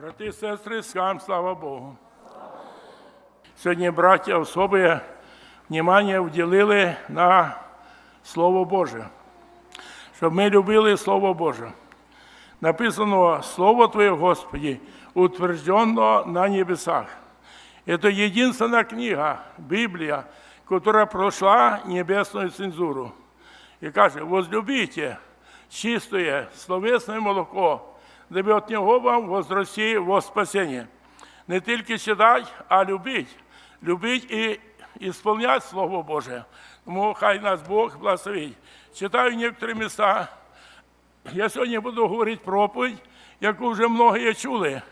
Брати і сестри, скам, слава Богу. Сьогодні браття особи внимання вділили на Слово Боже, щоб ми любили Слово Боже. Написано Слово Твое, Господи, утверждено на небесах. Это единственная книга, Библия, которая прошла небесную цензуру. И каже, возлюбите чистое словесное молоко, дабы от него вам возрасти во спасение. Не тільки читати, а любить. Любить і ісполнять Слово Боже. Тому хай нас Бог благословить. Читаю некоторі міста. Я сьогодні буду говорити проповідь, яку вже многі чули.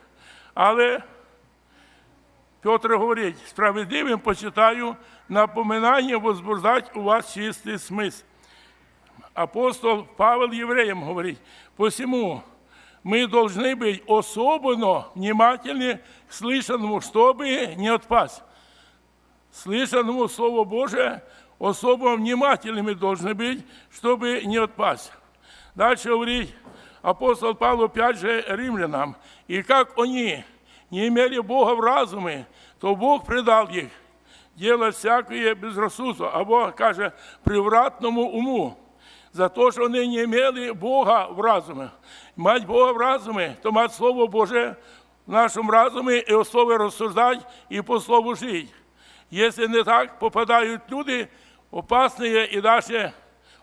Але Петр говорить, справедливим почитаю, напоминання возбуждать у вас чистий смисл. Апостол Павел евреям говорит, посему мы должны быть особенно внимательны к слышанному, чтобы не отпасть. Слышанному Слову Божие особо внимательными должны быть, чтобы не отпасть. Дальше говорит апостол Павел опять же римлянам, и как они не имели Бога в разуме, то Бог предал их делать всякое безрассудство, або, каже, привратному уму за те, що вони не мали Бога в разумі. Мать Бога в разумі, то мати Слово Боже в нашому разумі і особи розсуждати і по слову жити. Якщо не так, попадають люди в опасне і навіть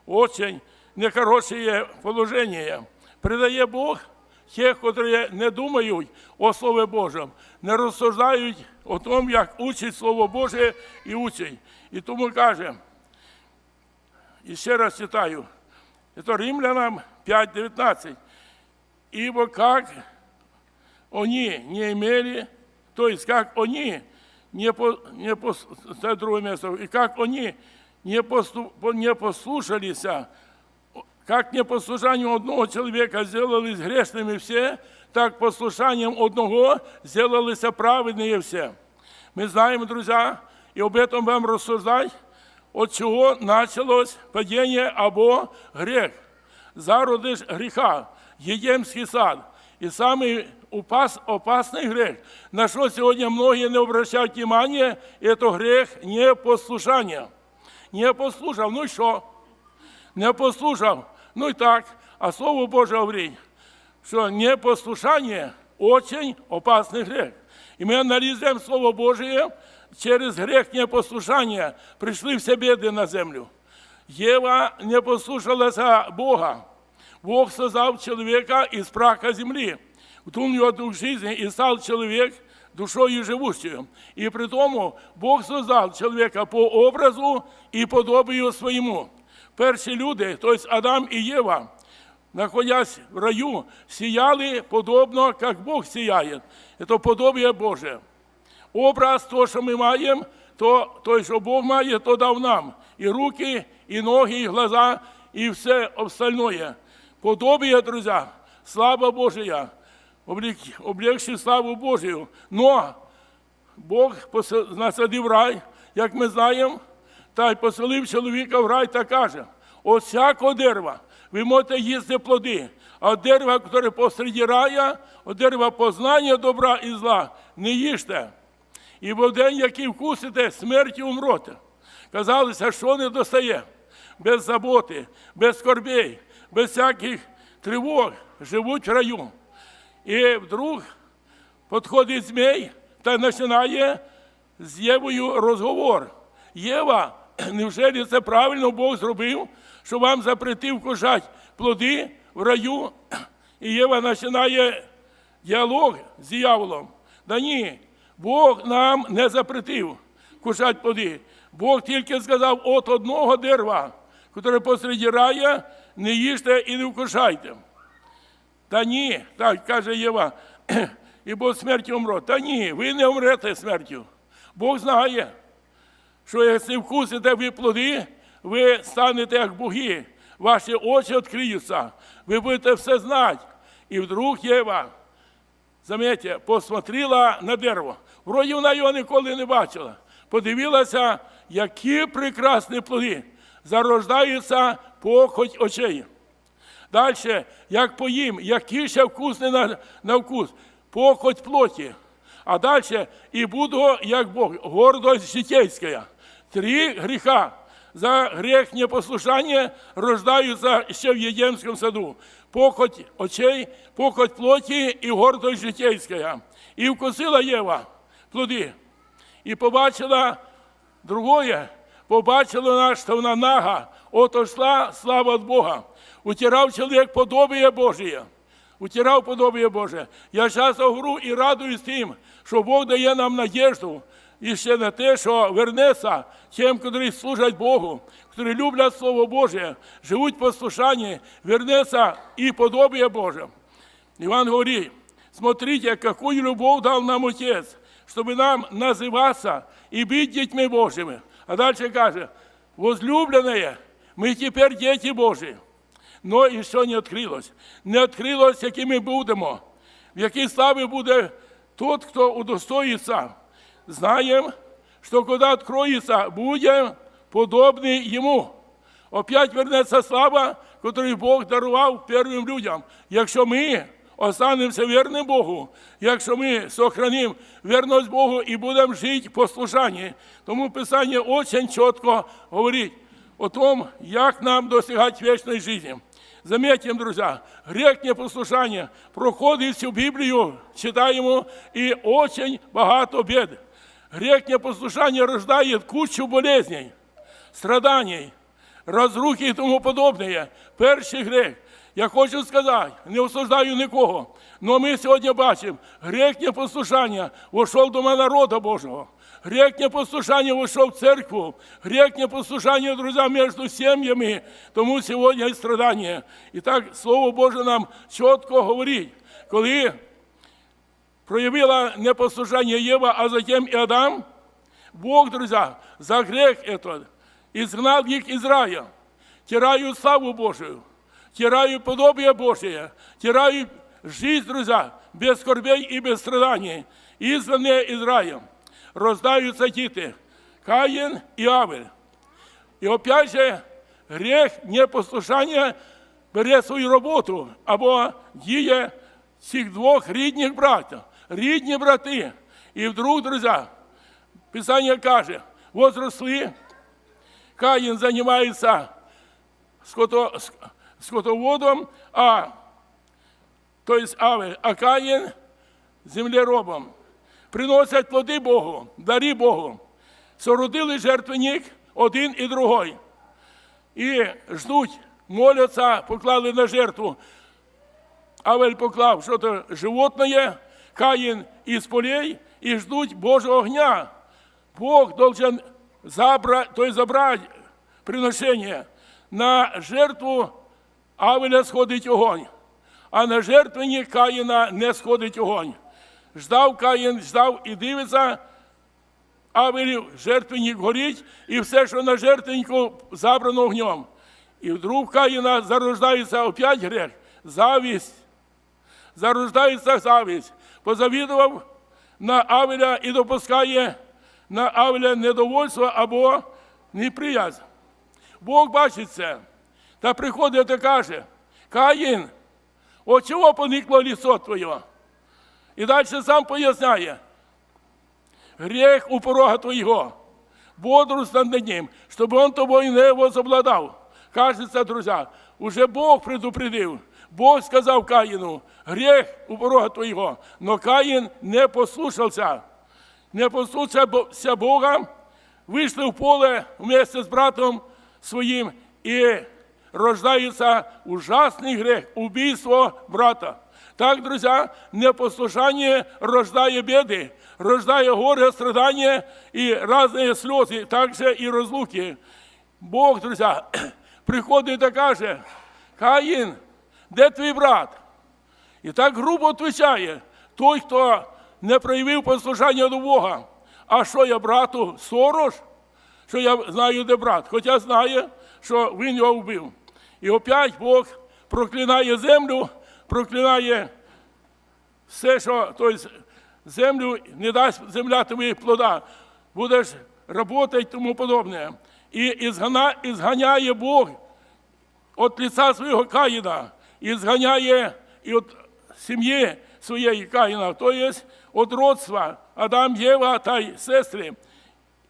очень нехорошее положение. Придає Бог тих, які не думають о Слові Божому, не розсуждають о тому, як учить Слово Боже і учить. І тому каже, і ще раз читаю. Это Римлянам 5.19. Ибо как они не имели, то есть как они не, по, не пос, это другое место, и как они не, посту, не послушались, как непослушанием одного человека сделались грешными все, так послушанием одного сделались праведные все. Мы знаем, друзья, и об этом вам рассуждать, от чого почалось падіння або грех. Зародиш гріха, Єдемський сад. І самий упас, опасний грех, на що сьогодні многі не обращають внимания, це грех непослушання. Не послушав, ну і що? Не послушав, ну і так. А Слово Боже говорить, що непослушання – очень опасний грех. І ми аналізуємо Слово Божє, через грех непослушания пришли все беды на землю. Ева не послушалась Бога. Бог создал человека из праха земли, втул в него дух жизни и стал человек душою живущую. И при тому Бог создал человека по образу и подобию своему. Перші люди, тобто Адам і Єва, находясь в раю, сіяли подобно, як Бог сіяє. Це подобие Боже образ, то, що ми маємо, то той, що Бог має, то дав нам. І руки, і ноги, і глаза, і все остальное. Подобие, друзі, слава Божия, облегши славу Божию. Но Бог насадив рай, як ми знаємо, та й поселив чоловіка в рай та каже, от всякого дерева ви можете їсти плоди, а дерева, яке посеред рая, от дерева познання добра і зла, не їжте. І в день, який вкусите, смерті умроте. Казалося, що не достає, без заботи, без скорбей, без всяких тривог живуть в раю. І вдруг підходить змій та починає з Євою розговор. Єва, невже це правильно Бог зробив, що вам запретив кушати плоди в раю? І Єва починає діалог з дияволом. Да ні, Бог нам не запретив кушати плоди. Бог тільки сказав от одного дерева, яке посеред рая, не їжте і не вкушайте. Та ні, так каже Єва, і бо смерті умро. Та ні, ви не умрете смертю. Бог знає, що якщо вкусите ви плоди, ви станете як боги, ваші очі відкриються, ви будете все знати. І вдруг Єва, заметьте, посмотрела на дерево. Вроді вона його ніколи не бачила. Подивилася, які прекрасні плоди зарождаються похоть очей. Далі, як поїм, які ще вкусні на, на вкус. похоть плоті. А далі і буду, як Бог, гордость житейська. Три гріха. За грех непослушания рождаются ще в Едемском саду. Похоть очей, похоть плоті і гордость житейська. І вкусила Єва плоди. І побачила другое, побачила вона, що вона нага, отошла слава від Бога. Утирав чоловік подобіє Божє. Утирав подобіє Боже. Я часто говорю і радуюсь тим, що Бог дає нам надіжду і ще на те, що вернеться тим, котрі служать Богу, котрі люблять Слово Боже, живуть в послушанні, вернеться і подобіє Боже. Иван говорит, смотрите, какую любовь дал нам Отец, чтобы нам называться и быть детьми Божьими. А дальше каже, возлюбленные, мы теперь дети Божьи. Но еще не открылось. Не открылось, якими будемо. В якій славі буде тот, хто удостоїться. Знаємо, що коли откроется, будем подобні йому. Опять вернеться слава, яку Бог дарував первим людям. Якщо ми останемося вірним Богу, якщо ми сохранимо вірність Богу і будемо жити в послушанні. Тому Писання дуже чітко говорить о том, як нам досягати вічної життя. Заметим, друзья, грех непослушания проходит всю Библию, читаємо, і очень багато бед. Грех непослушания рождает кучу болезней, страданий, разрухи і тому подобне. Перший грех. Я хочу сказати, не осуждаю нікого, але ми сьогодні бачимо, грех непослушання вошов до народу Божого. Грех непослушання вошов в церкву, грех непослушання, друзі, між сім'ями, тому сьогодні і страдання. І так Слово Боже нам чітко говорить, коли проявила непослушание Ева, а затем и Адам, Бог, друзья, за грех этот изгнал их из рая, тирают славу Божию, тирают подобие Божие, тирают жизнь, друзья, без скорбей и без страданий, изгнанные из рая. Роздаются діти, Каїн і Авель. І опять же, грех непослушання бере свою роботу або діє цих двох рідних братів, рідні брати. І вдруг, друзі, Писання каже, возросли, Каїн займається ското, скотоводом, а то есть а Каїн землеробом. Приносять плоди Богу, дари Богу. Сородили жертвенник один і другой. І ждуть, моляться, поклали на жертву. Авель поклав що-то животное, Каїн із полей, і ждуть Божого огня. Бог должен забрать, то есть забрать приношение. На жертву Авеля сходить огонь, а на жертвенник Каїна не сходить огонь. Ждав Каїн, ждав і дивиться, Авелів жертвенник горить, і все, що на жертвеннику, забрано огнем. І вдруг Каїна зарождається опять грех, завість. Зарождається завість. Позавідував на Авеля і допускає на Авеля недовольство або неприязнь. Бог бачить це. Та приходить і каже, Каїн, от чого поникло лісо твоє? І далі сам поясняє, грех у порога твоего, бодрость над ним, чтобы он тобой не возобладал. Кажется, друзья, уже Бог предупредив. Бог сказав Каїну, грех у порога твоего, но Каїн не послушався. Не послушався Бога, вийшли в поле вместе з братом своїм і рождається ужасний грех, убийство брата. Так, друзья, непослушание рождає беды, рождає горе, страдания и разные слезы, также и разлуки. Бог, друзья, приходить і каже, Каїн, де твій брат? І так грубо відповідає той, хто не проявив послушання до Бога. А що я брату сорож? Що я знаю, де брат, хоча знає, що він його вбив. І опять Бог проклинає землю, проклинає все, що тобто, землю не дасть земля тобі плода, будеш працювати і тому подобне. І ізгана, ізганяє Бог від лица свого Каїна, і зганяє і від сім'ї своєї Каїна, то є від родства Адам, Єва та й сестри.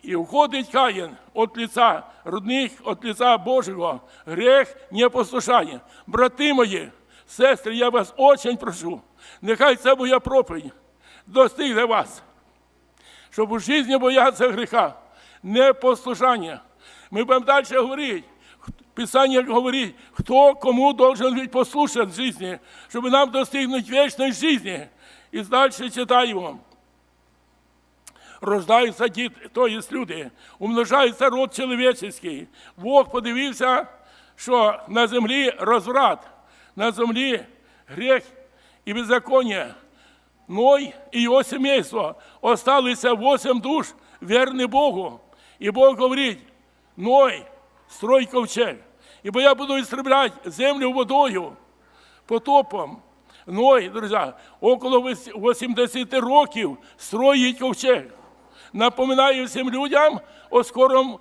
І входить Каїн від лица родних, від лица Божого. Грех непослушання. Брати мої, сестри, я вас очень прошу, нехай ця моя проповідь достигне вас, щоб у житті боятися гріха, непослушання. Ми будемо далі говорити. Писання говорить, хто кому должен бути послушен в житті, щоб нам достигнути вічної житті. І далі читаємо. Рождаються діти, то є люди, умножається род чоловічий. Бог подивився, що на землі розврат, на землі грех і беззаконня. Ной і його сімейство осталися восемь душ, вірні Богу. І Бог говорить, Ной, строй ковчег, ибо я буду истреблять землю водою, потопом. Ной, друзі, около 80 років строїть ковчег. Напоминаю всім людям о скорому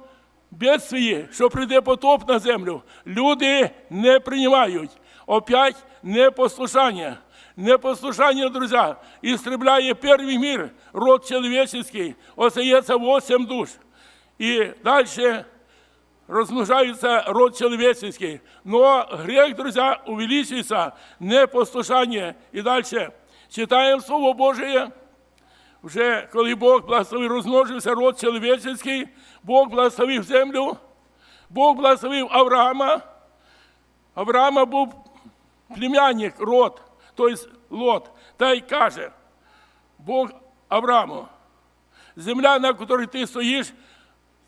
бедствії, що прийде потоп на землю. Люди не приймають. Опять непослушання. Непослушання, друзі, істребляє перший мір, род чоловічий, остається 8 душ. І далі размножается род человеческий. Но грех, друзья, увеличивается, непослушание. И дальше читаем Слово Божие. Вже коли Бог благословив, розмножився род чоловічий, Бог благословив землю, Бог благословив Авраама. Авраама був племянник, род, тобто Лот. Та й каже, Бог Аврааму, земля, на якій ти стоїш,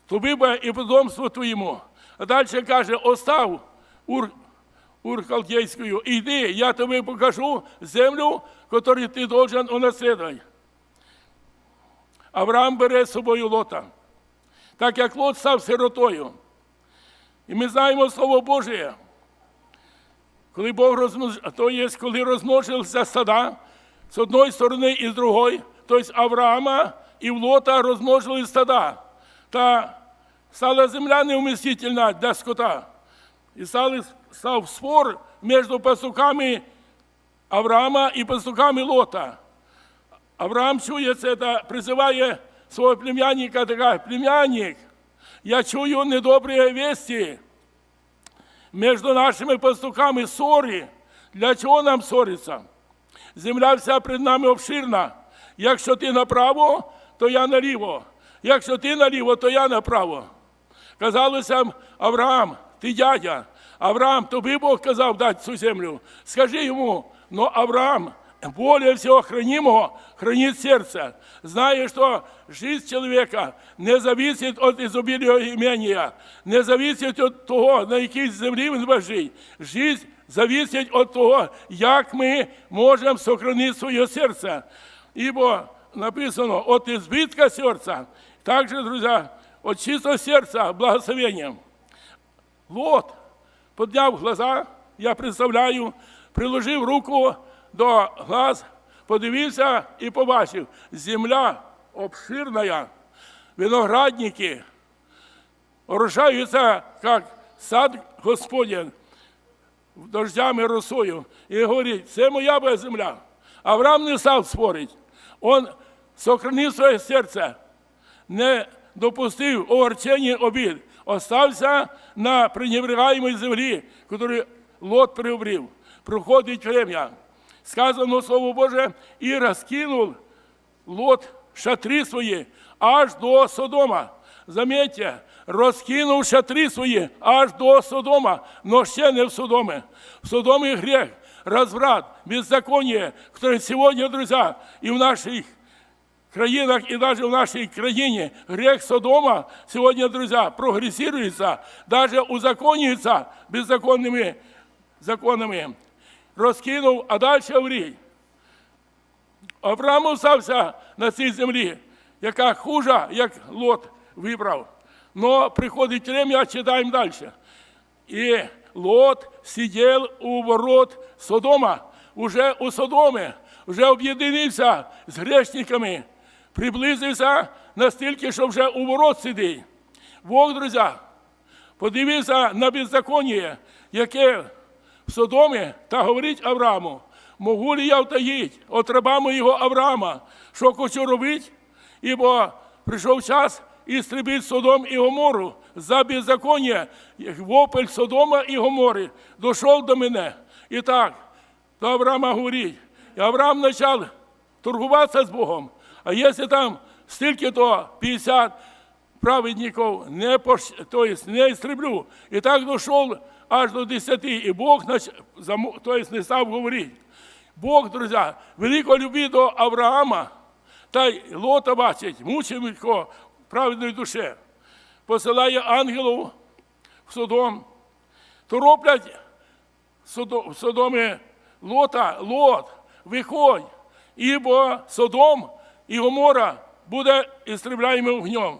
тобі і потомство твоєму. А далі каже, остав Ур, Ур Халдейською, іди, я тобі покажу землю, яку ти должен унаслідувати. Авраам бере з собою лота, так як лот став сиротою. І ми знаємо Слово Боже. Коли Бог розмнож... то є, коли розмножилися стада з одної сторони і з другої, тобто Авраама і в Лота розмножили стада. Та стала земля неумістительна для скота. Стали, став спор між пастухами Авраама і пастухами Лота. Авраам це та призиває свого племянника, та племянник, я чую недобрі вісті між нашими пастухами ссори. Для чого нам ссориться? Земля вся перед нами обширна. Якщо ти направо, то я наліво. Якщо ти наліво, то я направо. Казалося, Авраам, ти дядя. Авраам, тобі Бог казав дати цю землю. Скажи йому, но Авраам, более всего хранимого хранит сердце. Зная, что жизнь человека не зависит от изобилия имения, не зависит от того, на якій землі він буде жити. Жизнь зависить от того, як ми можемо сохранити своє серце. Ибо написано, от избытка сердца, также, друзья, от чистого сердца благословением. Лот подняв глаза, я представляю, приложив руку до глаз, подивився і побачив, земля обширна, виноградники, урожаються, як сад Господень, дождями росою. І говорить, це моя земля. Авраам не став спорити. Он сохранив своє серце, не допустив огорчення обід, остався на пренебрегаемой землі, яку Лот приобрів. Проходить время. Сказано Слово Боже, і розкинув Лот шатри свої аж до Содома. Заметьте, розкинув шатри свої аж до Содома, но ще не в Содоме. В Содомі грех, разврат, беззаконие, которые сегодня, друзья, и в наших країнах, и даже в нашей країні грех Содома сегодня, друзья, прогрессируется, даже узаконюється беззаконними законами. Розкинув, а далі говорить, Авраам остався на цій землі, яка хужа, як Лот вибрав. Но приходить время, читаємо далі. І Лот сидів у ворот Содома, уже у Содомі, вже об'єднався з грешниками, приблизився настільки, що вже у ворот сидить. Бог, друзі, подивився на беззаконня, яке в Содомі, та говорить Аврааму, Могу ли я втаїть от раба моєго Авраама, що хочу робить? Ібо прийшов час істребить Содом і Гомору за беззаконня, як вопль Содома і Гомори дійшов до мене. І так, до Авраама говорить, і Авраам почав торгуватися з Богом. А якщо там стільки-то 50 праведників не, пош... то есть не істреблю. І так дійшов аж до 10, і Бог нач... то есть не став говорити. Бог, друзі, великої любві до Авраама, та й Лота бачить, мученика праведної душі, посилає ангелів в Содом, тороплять в Содомі Лота, Лот, виходь, ібо Содом і Гомора буде істребляємо вогнем.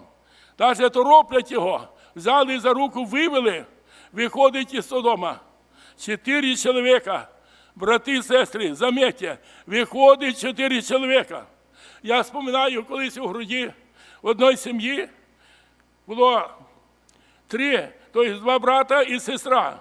Даже тороплять його, взяли за руку, вивели, виходить із Содома. Чотири чоловіка, брати і сестри, заметьте, виходить чотири чоловіка. Я споминаю, колись у груді в одній сім'ї було три, тобто два брата і сестра.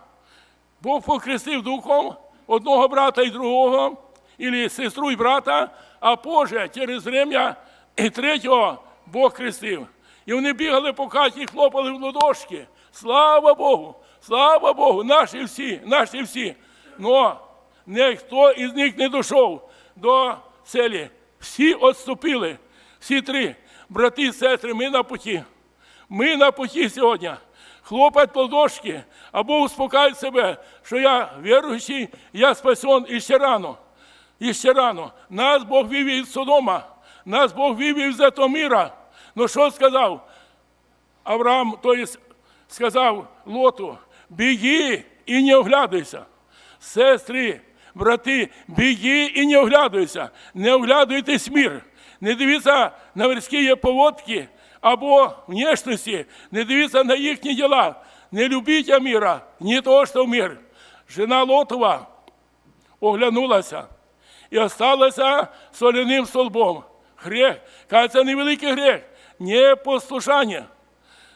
Бог покрестив духом одного брата і другого, і сестру і брата, а позже через время і третього Бог хрестив. І вони бігали по хаті, і хлопали в ладошки. Слава Богу! Слава Богу! Наші всі, наші всі. Но ніхто із них не дійшов до целі. Всі відступили, всі три брати і сестри, ми на путі. Ми на путі сьогодні. Хлопать по або успокаивать себе, що я віруючий, я спасен і ще рано. І ще рано. Нас Бог вивів із Содома, нас Бог вивів з этого мира. Ну що сказав? Авраам, то есть, сказав Лоту, біги і не оглядайся. Сестри, брати, біги і не оглядайся. Не оглядуйтесь в мир. Не дивіться на мирські поводки або внешності, не дивіться на їхні діла. Не любіть міра, ні того, що в мир. Жена Лотова оглянулася і осталася соляним столбом. Грех, каже, це невеликий грех, непослушання.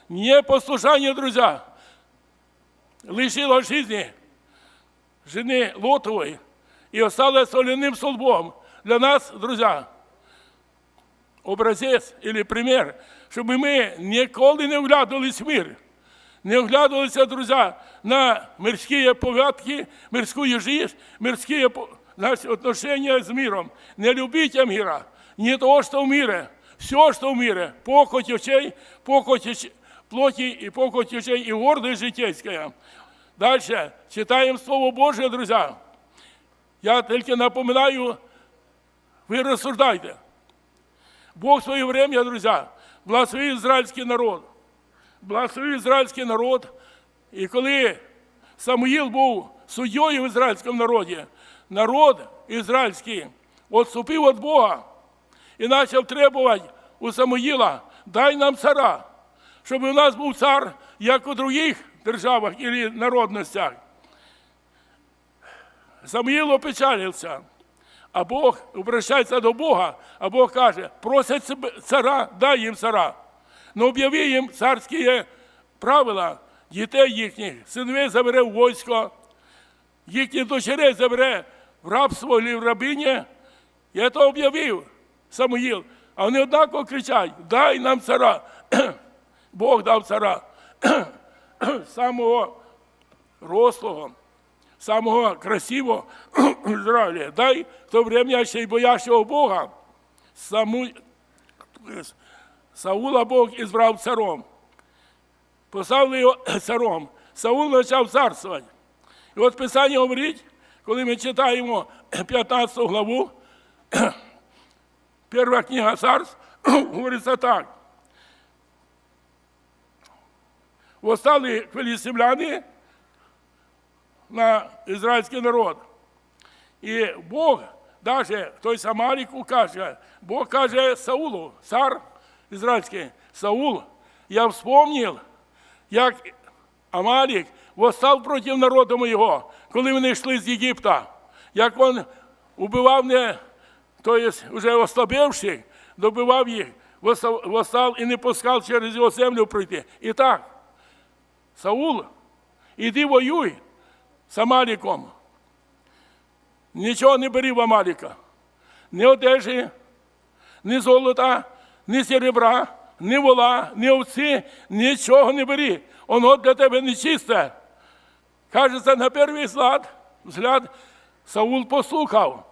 Непослушание, друзья, лишило жизни жены Лотовой и осталось соляным столбом. Для нас, друзья, образець или пример, щоб ми ніколи не вглядувались в мир, не вглядувалися, друзі, на мирські повадки, мирську жизнь, мирські по- наші отношения з миром. Не любіть мира, не того, що в мире, все, що в мире, похоть очей, похоть плоти и похоть очей, и гордость житейская. Дальше читаємо Слово Боже, друзі. Я тільки напоминаю, ви розсуждайте. Бог в своє время, друзья, благословив ізраїльський народ. Благословив ізраїльський народ. І коли Самуїл був суддєю в ізраїльському народі, народ ізраїльський відступив від Бога і почав требувати у Самуїла, дай нам цара, щоб у нас був цар, як у других державах і народностях. Самуїл опечалився. А Бог обращається до Бога, а Бог каже, просять цара, дай їм цара. Но об'яви їм царські правила, дітей їхніх, синовей забере в військо, їхніх дочерей забере в рабство чи в рабині. Я то об'явив Самуїл. А вони однаково кричать: дай нам цара. Бог дав цара самого рослого, самого красивого в Израиле. Дай в то время ще й боящого Бога. Саму... Саула Бог ізбрав царом. Поставили його царом. Саул почав царствувати. І от Писання говорить, коли ми читаємо 15 главу, перша книга царств, говориться так. Восстали филистимляни на ізраїльський народ. І Бог, навіть той Самаріку каже, Бог каже Саулу, цар ізраїльський, Саул, я вспомнив, як Амалік восстав проти народу моєго, коли вони йшли з Єгипта, як він убивав не, то є вже ослабевших, добивав їх, восстав і не пускав через його землю пройти. І так, Саул, іди воюй з Амаліком. нічого не бери в Амаліка. Ні одежі, ні золота, ні серебра, ні вола, ні овці, нічого не бери. Воно для тебе нечисте. Кажеться, на перший взгляд, взгляд Саул послухав.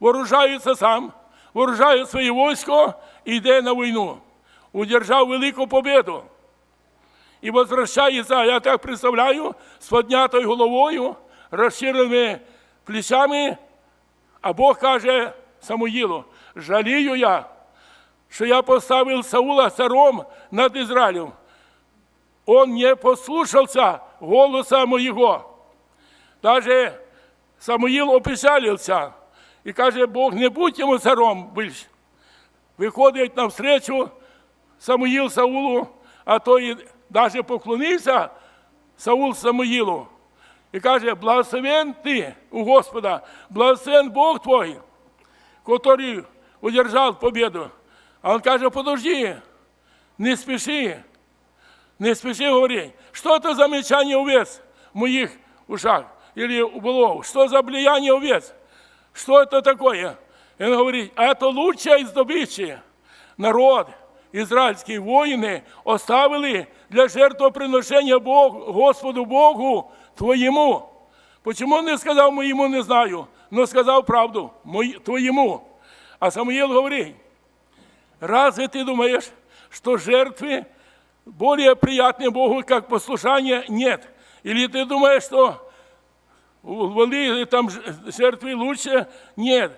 Вооружається сам, вооружає своє військо і йде на війну. Удержав велику победу. І возвращається, я так представляю, з піднятою головою, розширеними плечами, а Бог каже Самуїлу, жалію я, що я поставив Саула царом над Израилем. Он не послушался голоса моего. Даже Самуїл опечалився і каже, Бог, не будь йому царом більше. Виходить навстречу Самуїл Саулу, а той навіть поклонився Саул Самуїлу. І каже, благословен ти у Господа, благословен Бог твой, который удержал победу. А он каже, подожди, не спеши, не спеши говорить. Что это за мечание овец в моих ушах или убылов? Что за влияние овец? Что это такое? И он говорит, это лучшее из добычи. Народ, израильские воины оставили для жертвоприношения Богу, Господу Богу твоему. Почему не сказав моєму, не знаю, но сказав правду, мой- твоему. А Самуил говорит, разве ты думаешь, что жертвы более приятны Богу, как послушание? Нет. Или ты думаешь, что воли там ж- жертвы лучше? Нет.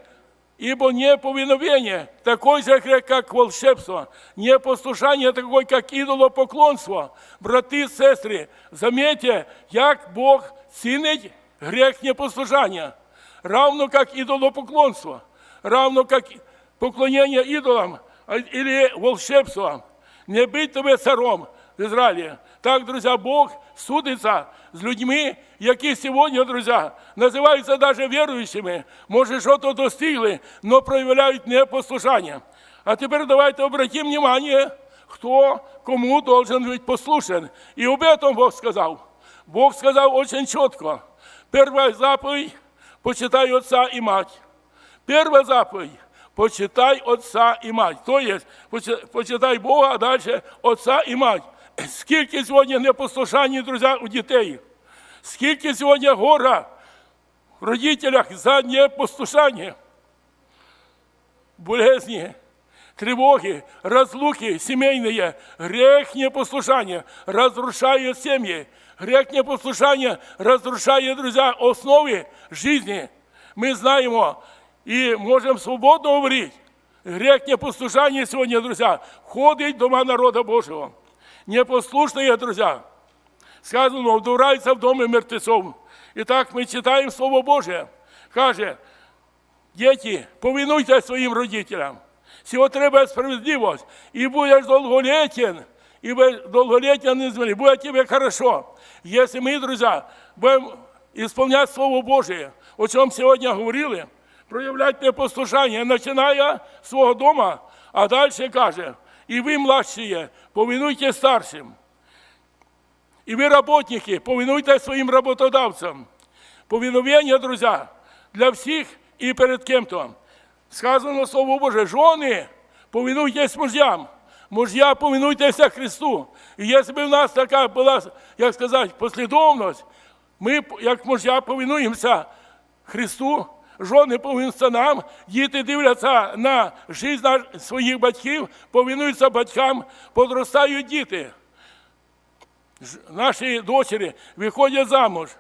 Ибо неповиновение такой же грех, как волшебство, непослушание такой, как идолопоклонство. Брати, сестри, заметьте, як Бог цінить грех непослушания, равно как идолопоклонство, равно как поклонение идолам а- или волшебство. Не быть тебе царом в Израиле. Так, друзья, Бог судиться з людьми, які сьогодні, друзі, називаються навіть віруючими, може, щось достигли, але проявляють непослушання. А тепер давайте обратимо внимание, хто кому должен бути послушен. І об этом Бог сказав. Бог сказав очень чітко. Перша заповідь – почитай отца і мать. Первая заповедь – почитай отца і мать. То є, почи- почитай Бога, а далі отца і мать. Скільки сьогодні непослушання, друзі, у дітей? Скільки сьогодні гора в родителях за непослушання? Болезни, тревоги, разлуки семейные, грех непослушания разрушает семьи. Грех непослушания разрушает, друзья, основы жизни. Мы знаем и можем свободно говорить. Грех непослушания сегодня, друзья, входит в дома народа Божьего. Непослушные, друзья, сказано, вдураються в домі мертвецов. І так ми читаємо Слово Боже. Каже, діти, повинуйте своїм родителям. Всього треба справедливость. І будеш долголетен, і без долголетия не зміни. Буде тебе хорошо. Якщо ми, друзі, будемо исполнять Слово Божие, о чому сьогодні говорили, проявляти непослушання, починає свого дома, а далі каже, і ви, младші, повинуйте старшим. І ви, работники, повинуйте своїм роботодавцям. Повиновення, друзі, для всіх і перед кем-то. Сказано Слово Боже, жони, повинуйтесь мужям. Мужья, повинуйтеся Христу. І якщо б в нас така була, як сказати, послідовність, ми, як мужья, повинуємося Христу, жони повинуються нам, діти дивляться на життя своїх батьків, повинуються батькам, подростають діти наші дочері виходять замуж.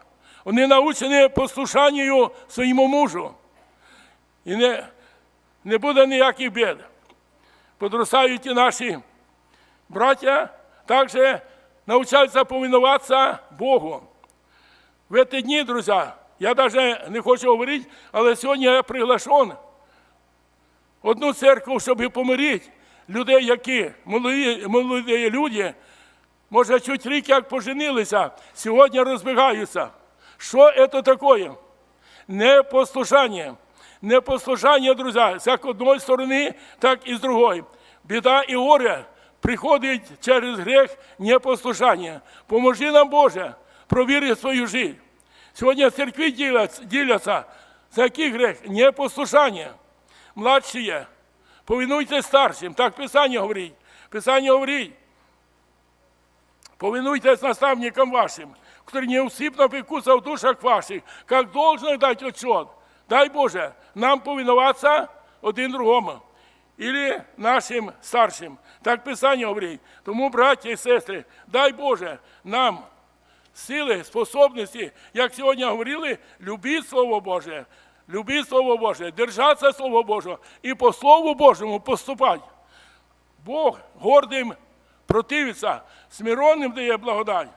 Вони научені послушанню своєму мужу. І не, не буде ніяких бід. Подростають і наші браття, також навчаються повинуватися Богу. В ці дні, друзі, я навіть не хочу говорити, але сьогодні я приглашен одну церкву, щоб помирити людей, які молоді, молоді люди, може, чуть рік як поженилися, сьогодні розбігаються. Що це таке? Непослушання. Непослушання, друзі, як з одної сторони, так і з другої. Біда і горе приходить через грех непослушання. Поможи нам, Боже, провіри свою життя. Сьогодні церкви діляться Це який грех? Непослушання. Младші є. Повинуйтесь старшим. Так Писання говорить. Писання говорить. Повинуйтесь наставникам вашим, которые неусыпно пекутся в душах ваших, как должно дать отчет. Дай Боже, нам повиноваться один другому. Или нашим старшим. Так Писання говорить. Тому, браття і сестри, дай Боже нам сили, способності, як сьогодні говорили, любіть Слово Боже, любіть Слово Боже, держатися Слово Божого і по Слову Божому поступати. Бог гордим противиться, смиронним дає благодать.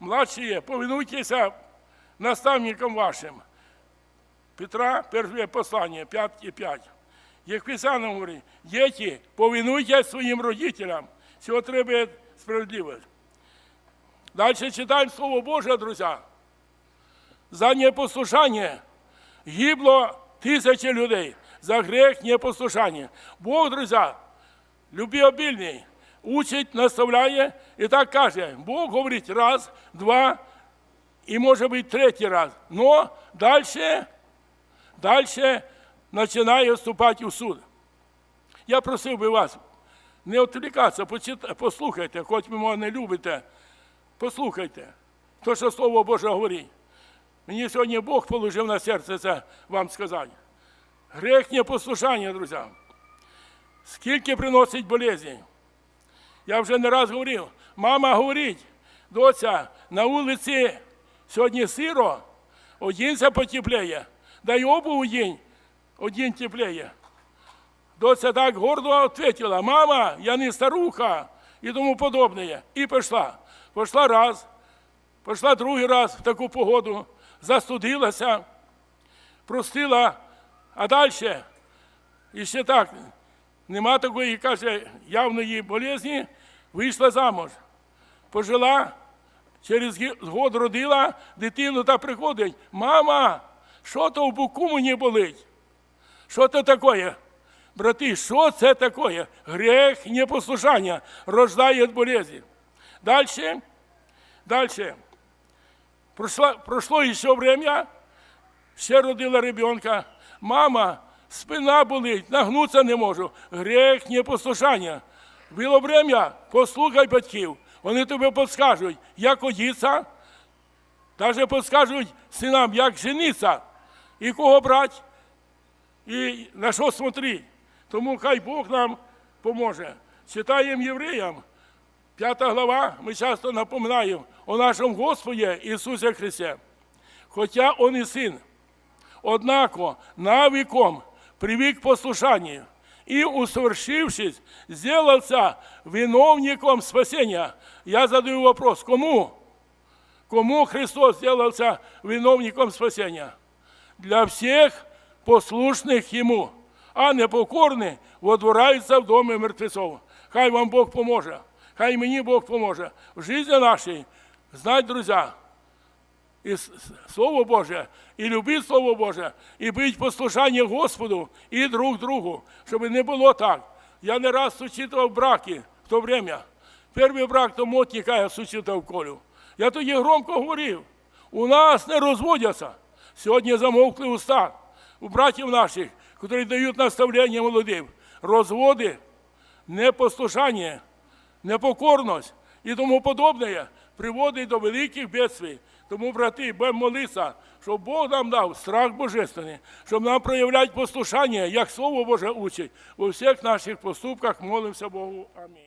Младші повинуйтеся наставникам вашим. Петра, перше послання, 5 і 5. Як Писано говорить, діти, повинуйтесь своїм родителям. Цього треба справедливість. Далі читаємо Слово Боже, друзі. За непослушання гибло тисячі людей. За грех непослушання. Бог, друзі, любвеобільний, учить, наставляє і так каже. Бог говорить раз, два і може бути третій раз. Но далі, далі починає вступати у суд. Я просив би вас не відвлікатися, послухайте, хоч ви мене не любите, послухайте, то, що Слово Боже говорить. Мені сьогодні Бог положив на серце це вам сказати. Грех непослушання, друзі. Скільки приносить болезні? Я вже не раз говорив. Мама говорить, доця, на вулиці сьогодні сиро, одінься потепліє. Дай обувь одінь, одінь тепліє. Доця так гордо ответила, мама, я не старуха і тому подобне. І пішла. Пішла раз, пішла другий раз в таку погоду, застудилася, простила, а далі, і ще так, нема такої, каже, явної болезні, вийшла замуж. Пожила, через год родила дитину та приходить. Мама, що то в боку мені болить? Що це таке? Брати, що це таке? Грех непослушання рождає болезні. Дальше, дальше. Прошло, прошло еще время, ще родила ребенка. Мама, спина болить, нагнутися не можу. Грех непослушання. Було время, послухай батьків. Вони тобі підскажуть, як одіться, навіть підскажуть синам, як жениться, і кого брати, і на що смотреть. Тому хай Бог нам поможе. Читаємо євреям, п'ята глава, ми часто напоминаємо о нашому Господі Ісусі Христе. Хоча Он і Син, однако навіком привик к послушанию и, усовершившись, сделался виновником спасения. Я задаю вопрос, кому? Кому Христос сделался виновником спасения? Для всех послушных Ему, А непокорні водвораються в домі мертвецов. Хай вам Бог поможе, хай мені Бог поможе. В житті нашій, знать, друзі, і Слово Боже, і любіть Слово Боже, і бить послушання Господу і друг другу, щоб не було так. Я не раз сучитував браки в то время. Перший брак то мотника я сучитав колю. Я тоді громко говорив, у нас не розводяться. Сьогодні замовкли уста у братів наших, які дають наставлення молодим. Розводи, непослушання, непокорність і тому подобне приводить до великих бедствий. Тому, брати, будемо молитися, щоб Бог нам дав страх божественний, щоб нам проявляти послушання, як Слово Боже учить. У всіх наших поступках молимося Богу. Амінь.